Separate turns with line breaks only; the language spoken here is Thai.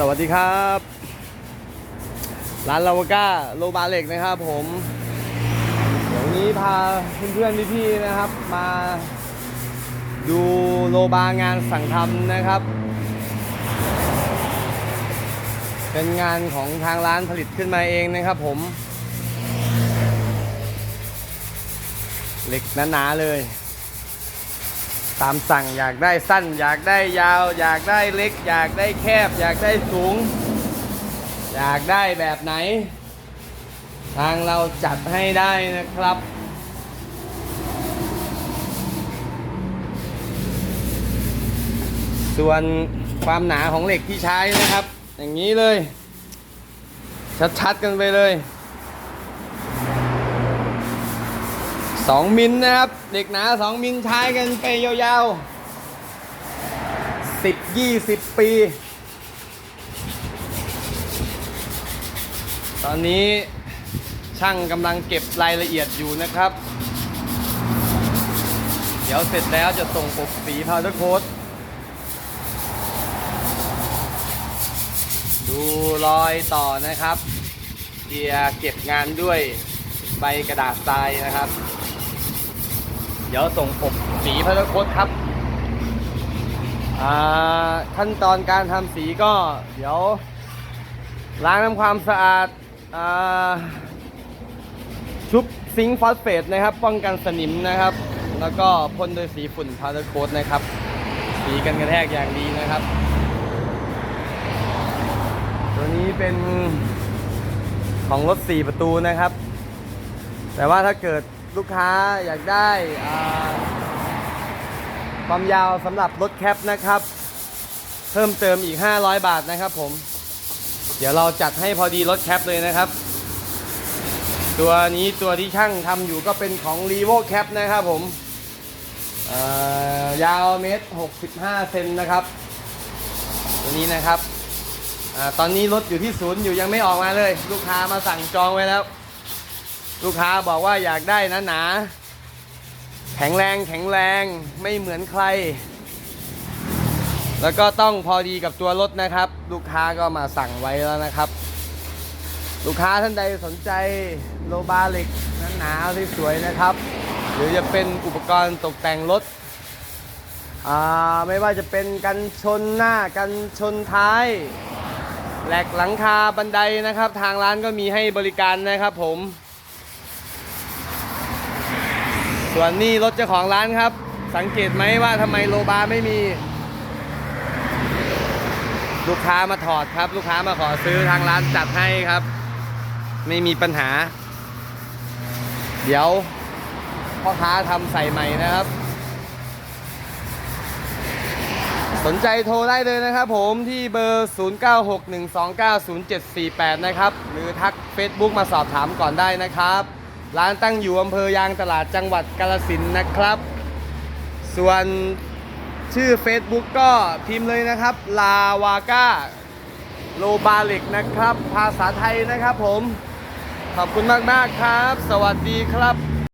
สวัสดีครับ ร้านลาวาก้าโลบาเล็กนะครับผม เดี๋ยววนนี้พาเพื่อนๆพี่ๆนะครับ มาดูโลบางานสั่งทำนะครับ เป็นงานของทางร้านผลิตขึ้นมาเองนะครับผม เหล็กหนาๆเลย ตามสั่งอยากได้สั้น อยากได้ยาว อยากได้เล็ก อยากได้แคบ อยากได้สูง อยากได้แบบไหน ทางเราจัดให้ได้นะครับ ส่วนความหนาของเหล็กที่ใช้นะครับ อย่างนี้เลย ชัดๆกันไปเลย 2มิลนะครับ เด็กหนา2มิลใช้กันไปยาวๆ10 20ปี ตอนนี้ช่างกำลังเก็บรายละเอียดอยู่นะครับ เดี๋ยวเสร็จแล้วจะส่งปกสีพาวเดอร์โค้ดดูรอยต่อนะครับเกียร์เก็บงานด้วยใบกระดาษทรายนะครับ เดี๋ยวส่งปกสีพาร์โค้ดครับอ่าขั้นตอนการทำสีก็เดี๋ยว ล้างทำความสะอาดอ่าชุบซิงค์ฟอสเฟตนะครับ ป้องกันสนิมนะครับ แล้วก็พ่นด้วยสีฝุ่นพาร์โค้ดนะครับ สีกันกระแทกอย่างดีนะครับ ตัวนี้เป็นของรถ 4 ประตูนะครับ แต่ว่าถ้าเกิด ลูกค้าอยากได้ความยาวสำหรับรถแคปนะครับ เพิ่มเติมอีก 500 บาทนะครับผม เดี๋ยวเราจัดให้พอดีรถแคปเลยนะครับ ตัวนี้ตัวที่ช่างทำอยู่ก็เป็นของ r e v o Cap นะครับผมยาวเมตร65 เซนนะครับ ตัวนี้นะครับอตอนนี้รถอยู่ที่ศูนย์อยู่ยังไม่ออกมาเลย ลูกค้ามาสั่งจองไว้แล้ว ลูกค้าบอกว่าอยากได้นะหนา แข็งแรงแข็งแรงไม่เหมือนใคร แล้วก็ต้องพอดีกับตัวรถนะครับ ลูกค้าก็มาสั่งไว้แล้วนะครับ ลูกค้าท่านใดสนใจโลบาเหล็กหนาๆสวยๆนะครับ หรือจะเป็นอุปกรณ์ตกแต่งรถอ่าไม่ว่าจะเป็นกันชนหน้ากันชนท้ายแหลกหลังคาบันไดนะครับ ทางร้านก็มีให้บริการนะครับผม ส่วนนี้รถเจ้าของร้านครับ สังเกตไหมว่าทำไมโลบาไม่มี ลูกค้ามาถอดครับ ลูกค้ามาขอซื้อทางร้านจัดให้ครับ ไม่มีปัญหา เดี๋ยวพ่อค้าทำใส่ใหม่นะครับ สนใจโทรได้เลยนะครับผมที่เบอร์ 0961290748 นะครับ หรือทัก Facebook มาสอบถามก่อนได้นะครับ ร้านตั้งอยู่อำเภอยางตลาดจังหวัดกาลสินนะครับ ส่วนชื่อ Facebook ก็พิมพ์เลยนะครับ ลาวาก้าโลบาเล็กนะครับ ภาษาไทยนะครับผม ขอบคุณมาก ๆ ครับ สวัสดีครับ